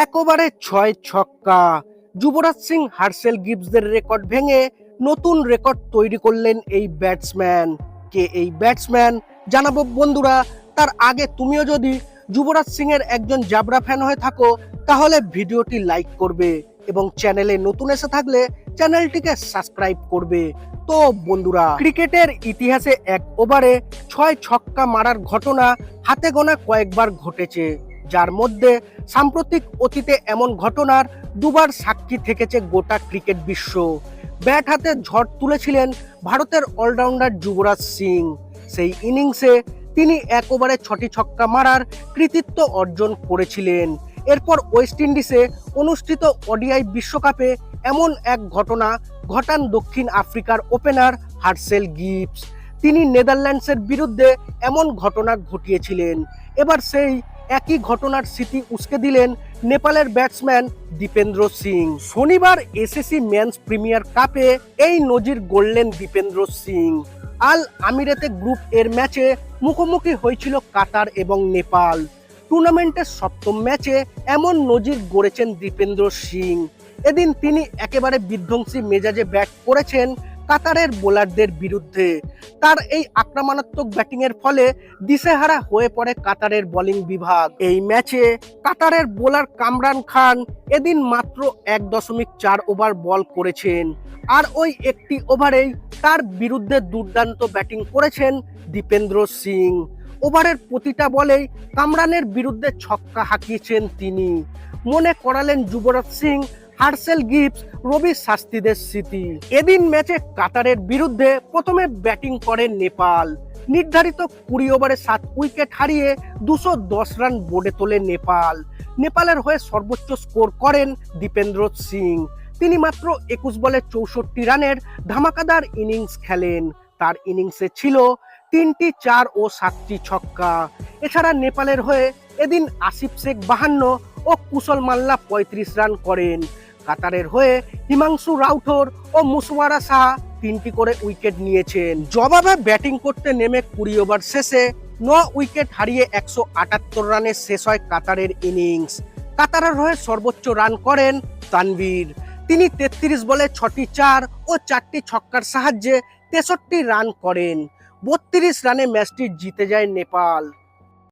এক ওভারে ছয় ছক্কা। যুবরাজ সিং হার্সেল গিবসদের রেকর্ড ভেঙে নতুন রেকর্ড তৈরি করলেন এই ব্যাটসম্যান কে এই ব্যাটসম্যান জানাব বন্ধুরা, তার আগে তুমিও যদি যুবরাজ সিং এর একজন জাবরা ফ্যান হয়ে থাকো, তাহলে ভিডিওটি লাইক করবে এবং চ্যানেলে নতুন এসে থাকলে চ্যানেলটিকে সাবস্ক্রাইব করবে। তো বন্ধুরা, ক্রিকেটের ইতিহাসে এক ওভারে ছয় ছক্কা মারার ঘটনা হাতে গোনা কয়েকবার ঘটেছে। যার মধ্যে সাম্প্রতিক অতীতে এমন ঘটনার দুবার সাক্ষী থেকেছে গোটা ক্রিকেট বিশ্ব। ব্যাট হাতে ঝড় তুলেছিলেন ভারতের অলরাউন্ডার যুবরাজ সিং। সেই ইনিংসে তিনি এক ওভারে ছটি ছক্কা মারার কৃতিত্ব অর্জন করেছিলেন। এরপর ওয়েস্ট ইন্ডিজে অনুষ্ঠিত ওডিআই বিশ্বকাপে এমন এক ঘটনা ঘটান দক্ষিণ আফ্রিকার ওপেনার হার্সেল গিবস। তিনি নেদারল্যান্ডসের বিরুদ্ধে এমন ঘটনা ঘটিয়েছিলেন। এবার সেই একই ঘটনার স্মৃতি উস্কে দিলেন নেপালের ব্যাটসম্যান দীপেন্দ্র সিং। শনিবার এসএসসি মেন্স প্রিমিয়ার কাপে এই নজির গড়লেন দীপেন্দ্র সিং। আল আমিরাতে গ্রুপ এর ম্যাচে মুখোমুখি হয়েছিল কাতার এবং নেপাল। টুর্নামেন্টের সপ্তম ম্যাচে এমন নজির গড়েছেন দীপেন্দ্র সিং। এদিন তিনি একেবারে বিধ্বংসী মেজাজে ব্যাট করেছেন কাতারের বোলারদের বিরুদ্ধে। তার এই আক্রমণাত্মক ব্যাটিং এর ফলে দিশেহারা হয়ে পড়ে কাতারের বোলিং বিভাগ। এই ম্যাচে কাতারের বোলার কামরান খান এদিন মাত্র এক দশমিক চার ওভার বল করেছেন আর ওই একটি ওভারেই তার বিরুদ্ধে দুর্দান্ত ব্যাটিং করেছেন দীপেন্দ্র সিং। ওভারের প্রতিটা বলেই কামরানের বিরুদ্ধে ছক্কা হাঁকিয়েছেন তিনি। মনে করালেন যুবরাজ সিং হার্সেল গিবস রবি শাস্তিদের স্মৃতি। এদিন ম্যাচে কাতারের বিরুদ্ধে প্রথমে ব্যাটিং করে নেপাল। নির্ধারিত কুড়ি ওভারে সাত উইকেট হারিয়ে দুশো দশ রান বোর্ডে তোলে নেপাল। নেপালের হয়ে সর্বোচ্চ স্কোর করেন দীপেন্দ্র সিং। তিনি মাত্র একুশ বলে চৌষট্টি রানের ধামাকাদার ইনিংস খেলেন। তার ইনিংসে ছিল তিনটি চার ও সাতটি ছক্কা। এছাড়া নেপালের হয়ে এদিন আসিফ শেখ বাহান্ন ও কুশল মাল্লা পঁয়ত্রিশ রান করেন। কাতারের হয়ে হিমাংশু রাউথর ও মুসওয়ারা শাহ তিনটি করে উইকেট নিয়েছেন। জবাবে ব্যাটিং করতে নেমে কুড়ি ওভার শেষে ন উইকেট হারিয়ে একশো আটাত্তর রানে শেষ হয় কাতারের ইনিংস। কাতারের হয়ে সর্বোচ্চ রান করেন তানভীর। তিনি তেত্রিশ বলে ছটি চার ও চারটি ছক্কার সাহায্যে তেষট্টি রান করেন। বত্রিশ রানে ম্যাচটি জিতে যায় নেপাল।